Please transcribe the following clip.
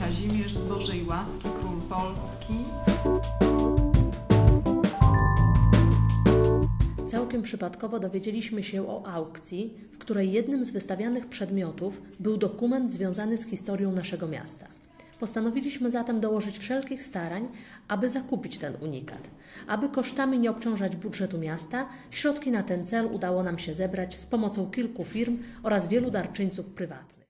Kazimierz z Bożej Łaski, król Polski. Całkiem przypadkowo dowiedzieliśmy się o aukcji, w której jednym z wystawianych przedmiotów był dokument związany z historią naszego miasta. Postanowiliśmy zatem dołożyć wszelkich starań, aby zakupić ten unikat. Aby kosztami nie obciążać budżetu miasta, środki na ten cel udało nam się zebrać z pomocą kilku firm oraz wielu darczyńców prywatnych.